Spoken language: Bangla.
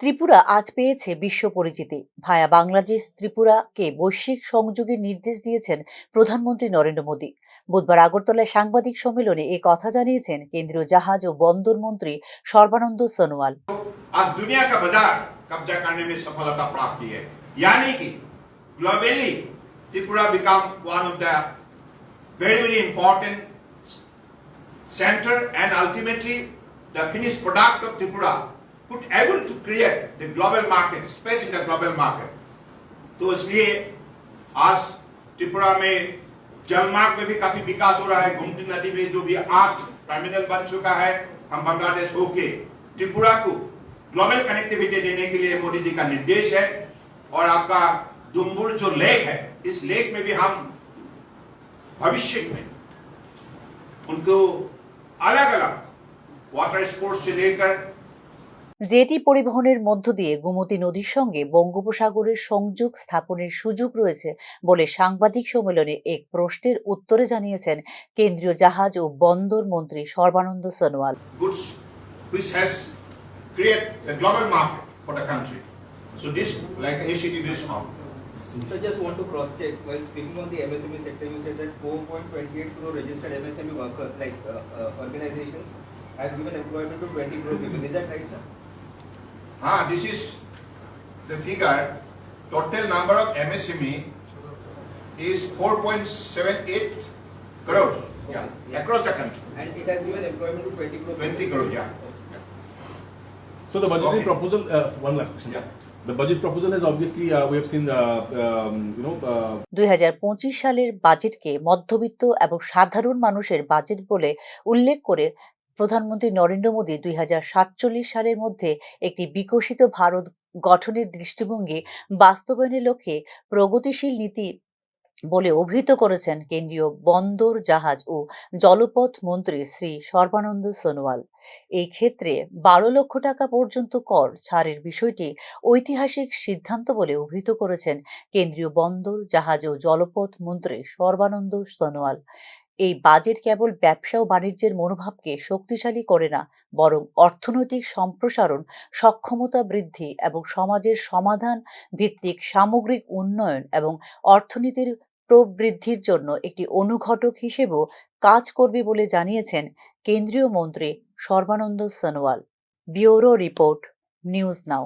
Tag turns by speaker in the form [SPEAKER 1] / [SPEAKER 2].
[SPEAKER 1] ত্রিপুরা আজ পেয়েছে বিশ্ব পরিচিতি ভায়া বাংলাদেশ ত্রিপুরাকে বৈশ্বিক সংযোগের নির্দেশ দিয়েছেন প্রধানমন্ত্রী নরেন্দ্র মোদী বুধবার আগরতলায় সাংবাদিক সম্মেলনে এ কথা জানিয়েছেন কেন্দ্রীয় জাহাজ ও বন্দর মন্ত্রী সর্বানন্দ সোনোয়াল
[SPEAKER 2] आज दुनिया का बाजार कब्जा करने में सफलता प्राप्त की है यानी कि globally Tripura become one of the very very important center and ultimately the finished product of Tripura could able to create the global market, space in the global market. तो इसलिए आज त्रिपुरा में जलमार्ग में भी काफ़ी विकास हो रहा है। गुमती नदी में जो भी आठ टर्मिनल बन चुका है, हम बांग्लादेश होके त्रिपुरा को ग्लोबल कनेक्टिविटी देने के लिए मोदी जी का निर्देश है और आपका दुम्बुर जो लेक है, इस लेक में भी हम भविष्य में उनको अलग अलग वाटर स्पोर्ट्स से लेकर
[SPEAKER 1] জেটি পরিবহনের মধ্য দিয়ে গোমতী নদীর সঙ্গে বঙ্গোপসাগরের সংযোগ স্থাপনের সুযোগ রয়েছে বলে সাংবাদিক সম্মেলনে এক প্রশ্নের উত্তরে জানিয়েছেন কেন্দ্রীয় জাহাজ ও বন্দর মন্ত্রী Sarbananda Sonowal.
[SPEAKER 2] So this like initiative is on.
[SPEAKER 3] So just want to cross check, while speaking on the MSME sector, you said that 4.28 crore registered MSME workers, like uh, uh, organizations, have given employment to 20 crore people. Is that right, sir?
[SPEAKER 2] Ah, this is the figure. Total number of MSME is 4.78 crores. Yeah, across the country.
[SPEAKER 3] And it has given employment to 20 crore
[SPEAKER 2] 20 crores, yeah.
[SPEAKER 4] So the budgetary
[SPEAKER 2] Okay.
[SPEAKER 4] proposal, uh, one last question.
[SPEAKER 2] Yeah.
[SPEAKER 4] The budget proposal has obviously, uh, we have seen, uh, um, you know, uh,
[SPEAKER 1] সালের বাজেটকে মধ্যবিত্ত এবং সাধারণ মানুষের বাজেট বলে উল্লেখ করে প্রধানমন্ত্রী নরেন্দ্র মোদী দুই হাজার সাতচল্লিশ সালের মধ্যে একটি বিকশিত ভারত গঠনের দৃষ্টিভঙ্গি বাস্তবায়নের লক্ষ্যে প্রগতিশীল নীতি বলে অভিহিত করেছেন কেন্দ্রীয় বন্দর, জাহাজ ও জলপথ মন্ত্রী শ্রী সর্বানন্দ সোনোয়াল। এই ক্ষেত্রে বারো লক্ষ টাকা পর্যন্ত কর ছাড়ের বিষয়টি ঐতিহাসিক সিদ্ধান্ত বলে অভিহিত করেছেন কেন্দ্রীয় বন্দর, জাহাজ ও জলপথ মন্ত্রী সর্বানন্দ সোনোয়াল। এই বাজেট কেবল ব্যবসা ও বাণিজ্যের মনোভাবকে শক্তিশালী করে না, বরং অর্থনৈতিক সম্প্রসারণ, সক্ষমতা বৃদ্ধি এবং সমাজের সমাধান ভিত্তিক সামগ্রিক উন্নয়ন এবং অর্থনীতির প্রবৃদ্ধির জন্য একটি অনুঘটক হিসেবেও কাজ করবে বলে জানিয়েছেন কেন্দ্রীয় মন্ত্রী Sarbananda Sonowal. Bureau report, news now.